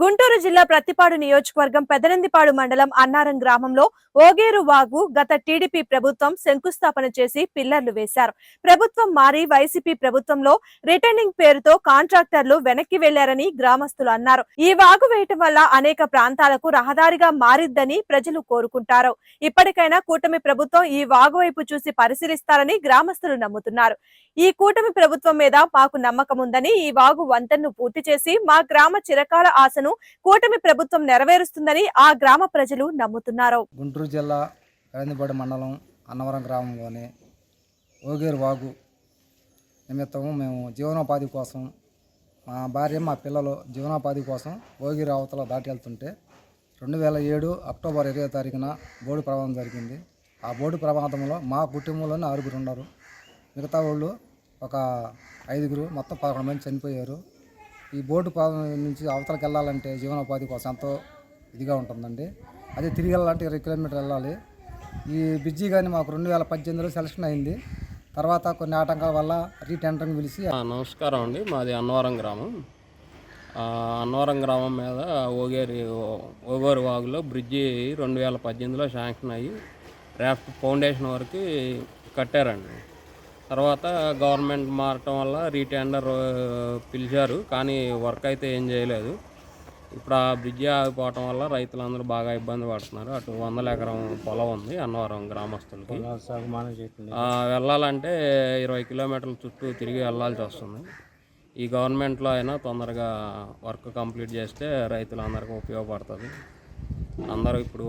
గుంటూరు జిల్లా ప్రత్తిపాడు నియోజకవర్గం పెదనందిపాడు మండలం అన్నారం గ్రామంలో ఓగేరు వాగు గత టీడీపీ ప్రభుత్వం శంకుస్థాపన చేసి పిల్లర్లు వేశారు. ప్రభుత్వం మారి వైసీపీ ప్రభుత్వంలో రిటర్నింగ్ పేరుతో కాంట్రాక్టర్లు వెనక్కి వెళ్ళారని గ్రామస్తులు అన్నారు. ఈ వాగు వేయటం వల్ల అనేక ప్రాంతాలకు రహదారిగా మారిద్దని ప్రజలు కోరుకుంటారు. ఇప్పటికైనా కూటమి ప్రభుత్వం ఈ వాగు వైపు చూసి పరిశీలిస్తారని గ్రామస్తులు నమ్ముతున్నారు. ఈ కూటమి ప్రభుత్వం మీద మాకు నమ్మకం ఉందని ఈ వాగు వంతెన్ను పూర్తి చేసి మా గ్రామ చిరకాల ఆశను కూటమి ప్రభుత్వం నెరవేరుస్తుందని ఆ గ్రామ ప్రజలు నమ్ముతున్నారు. గుంటూరు జిల్లా కరందిపాడు మండలం అన్నవరం గ్రామంలోని ఓగేరు వాగు నిమిత్తము మేము జీవనోపాధి కోసం మా భార్య మా పిల్లలు జీవనోపాధి కోసం ఓగిరి అవతల దాటి వెళ్తుంటే రెండు వేల ఏడు అక్టోబర్ ఇరవై తారీఖున బోర్డు ప్రమాదం జరిగింది. ఆ బోర్డు ప్రమాదంలో మా కుటుంబంలోనే ఆరుగురు ఉన్నారు. మిగతా వాళ్ళు ఒక ఐదుగురు మొత్తం పదకొండు మంది చనిపోయారు. ఈ బోటు నుంచి అవతలకి వెళ్ళాలంటే జీవనోపాధి కోసం ఎంతో ఇదిగా ఉంటుందండి. అదే తిరిగి వెళ్ళాలంటే ఇరవై కిలోమీటర్లు వెళ్ళాలి. ఈ బ్రిడ్జి కానీ మాకు రెండు వేల పద్దెనిమిదిలో సెలక్షన్ అయింది. తర్వాత కొన్ని ఆటంకాల వల్ల రీటెండరింగ్ పిలిచి ఆ, నమస్కారం అండి. మాది అన్నవరం గ్రామం. అన్నవరం గ్రామం మీద ఓగేరి ఓగోరు వాగులో బ్రిడ్జి రెండు వేల పద్దెనిమిదిలో శాంక్షన్ అయ్యి రాఫ్ట్ ఫౌండేషన్ వరకు కట్టారండి. తర్వాత గవర్నమెంట్ మారటం వల్ల రీటెండర్ పిలిచారు. కానీ వర్క్ అయితే ఏం చేయలేదు. ఇప్పుడు ఆ బ్రిడ్జి ఆగిపోవటం వల్ల రైతులందరూ బాగా ఇబ్బంది పడుతున్నారు. అటు వందల ఎకరం పొలం ఉంది అన్నవరం గ్రామస్తులకి. వెళ్ళాలంటే ఇరవై కిలోమీటర్ల చుట్టూ తిరిగి వెళ్ళాల్సి వస్తుంది. ఈ గవర్నమెంట్లో అయినా తొందరగా వర్క్ కంప్లీట్ చేస్తే రైతులందరికీ ఉపయోగపడుతుంది. అందరూ ఇప్పుడు